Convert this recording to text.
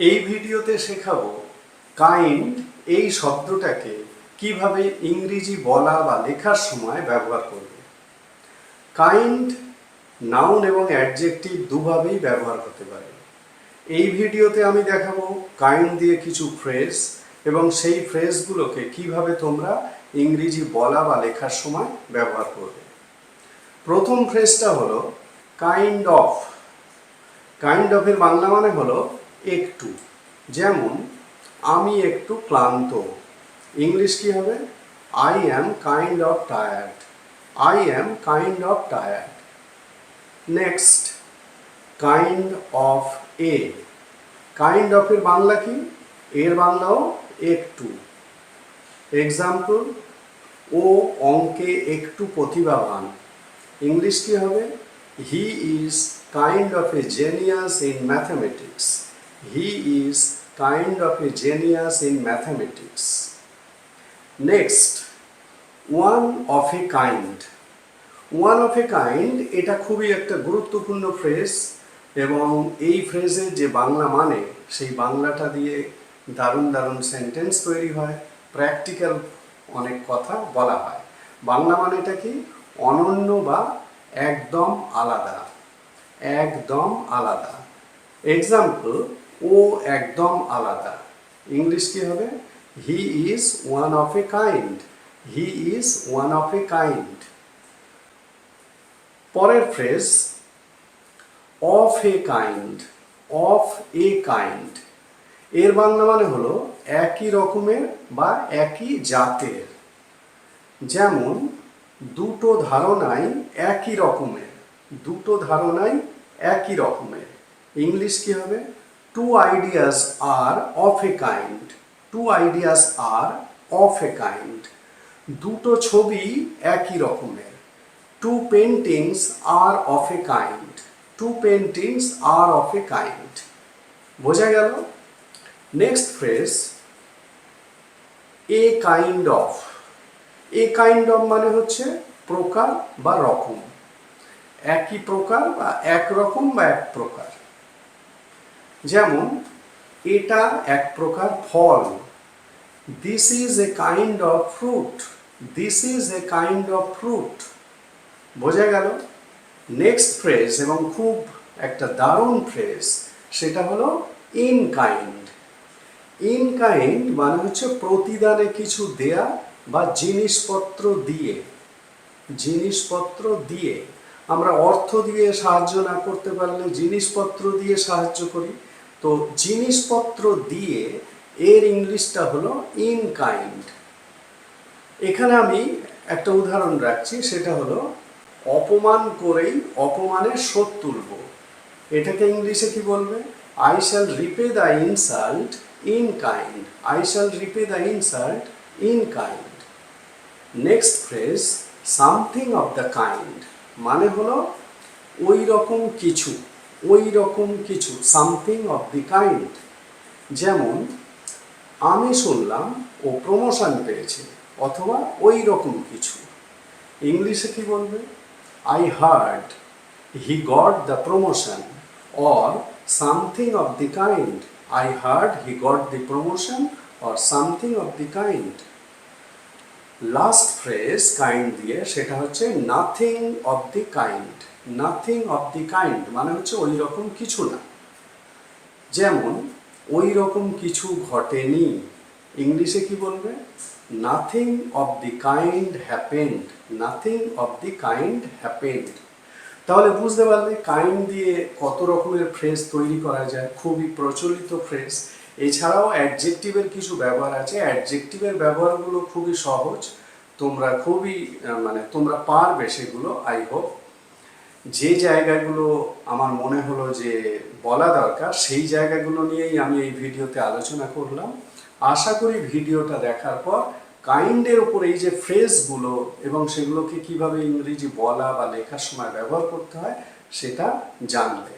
এই ভিডিওতে শেখাবো কাইন্ড এই শব্দটাকে কীভাবে ইংরেজি বলা বা লেখার সময় ব্যবহার করবে। কাইন্ড, নাউন এবং অ্যাডজেক্টিভ দুভাবেই ব্যবহার হতে পারে। এই ভিডিওতে আমি দেখাবো কাইন্ড দিয়ে কিছু ফ্রেজ এবং সেই ফ্রেজগুলোকে কীভাবে তোমরা ইংরেজি বলা বা লেখার সময় ব্যবহার করবে। প্রথম ফ্রেজটা হলো কাইন্ড অফ। কাইন্ড অফের বাংলা মানে হলো একটু। যেমন, আমি একটু ক্লান্ত। ইংলিশ কি হবে? I am kind of tired I am kind of tired next kind of a kind অফের বাংলা কি? এর বাংলাও একটু। এক্সাম্পল ও অঙ্কে একটু প্রতিভাবান। ইংলিশ কি হবে? He is kind of a genius in mathematics he is kind of a genius in mathematics next one of a kind one of a kind এটা খুবই একটা গুরুত্বপূর্ণ ফ্রেজ এবং এই ফ্রেজের যে বাংলা মানে সেই বাংলাটা দিয়ে দারুণ দারুণ সেন্টেন্স তৈরি হয় প্র্যাকটিক্যাল অনেক কথা বলা হয়। বাংলা মানেটা কি? অনন্য বা একদম আলাদা। একদম আলাদা। এক্সাম্পল ও একদম আলাদা। ইংলিশ কি হবে? He is one of a kind he is one of a kind পরের phrase of a kind of a kind এর বাংলা মানে হলো একই রকমের বা একই জাতের। যেমন, দুটো ধারণাই একই রকমের। দুটো ধারণাই একই রকমের। ইংলিশ কি হবে? Two ideas are of a kind two ideas are of a kind দুটো ছবি একই রকমের। Two paintings are of a kind two paintings are of a kind বোঝা গেল? Next phrase a kind of a kind of মানে হচ্ছে প্রকার বা রকম। একই প্রকার বা এক রকম বা এক প্রকার। যেমন, এটা এক প্রকার ফল। This is a kind of fruit this is a kind of fruit বোঝা গেল? নেক্সট ফ্রেজ এবং খুব একটা দারুণ ফ্রেজ সেটা হলো ইন কাইন্ড ইন কাইন্ড মানে হচ্ছে প্রতিদানে কিছু দেয়া বা জিনিসপত্র দিয়ে। জিনিসপত্র দিয়ে। আমরা অর্থ দিয়ে সাহায্য না করতে পারলে জিনিসপত্র দিয়ে সাহায্য করি। তো জিনিসপত্র দিয়ে এর ইংলিশটা হলো ইন কাইন্ড এখানে আমি একটা উদাহরণ রাখছি, সেটা হলো অপমান করেই অপমানের শোধ তুলব। এটাকে ইংলিশে কি বলবে? I shall repay the insult in kind I shall repay the insult in kind next phrase something of the kind মানে হলো ওই রকম কিছু। ওই রকম কিছু সামথিং অফ দি কাইন্ড যেমন, আমি শুনলাম ও প্রমোশন পেয়েছে, অথবা ওই রকম কিছু। ইংলিশে কি বলবে? I heard he got the promotion or something of the kind I heard he got the promotion or something of the kind last phrase kind দিয়ে, সেটা হচ্ছে nothing of the kind nothing of the kind মানে হচ্ছে ওই রকম কিছু না। যেমন ওই রকম কিছু ঘটেনি। ইংলিশে কি বলবে? Nothing of the kind happened nothing of the kind happened তাহলে বুঝতে পারলে কাইন্ড দিয়ে কত রকমের ফ্রেজ তৈরি করা যায়। খুবই প্রচলিত ফ্রেজ এছাড়াও অ্যাডজেক্টিভের কিছু ব্যবহার আছে। অ্যাডজেক্টিভের ব্যবহারগুলো খুবই সহজ। তোমরা খুবই মানে তোমরা পারবে সেগুলো আই হোপ যে জায়গাগুলো আমার মনে হলো যে বলা দরকার, সেই জায়গাগুলো নিয়েই আমি এই ভিডিওতে আলোচনা করলাম। আশা করি ভিডিওটা দেখার পর কাইন্ডের ওপর এই যে ফ্রেজগুলো এবং সেগুলোকে কীভাবে ইংরেজি বলা বা লেখার সময় ব্যবহার করতে হয়, সেটা জানবে।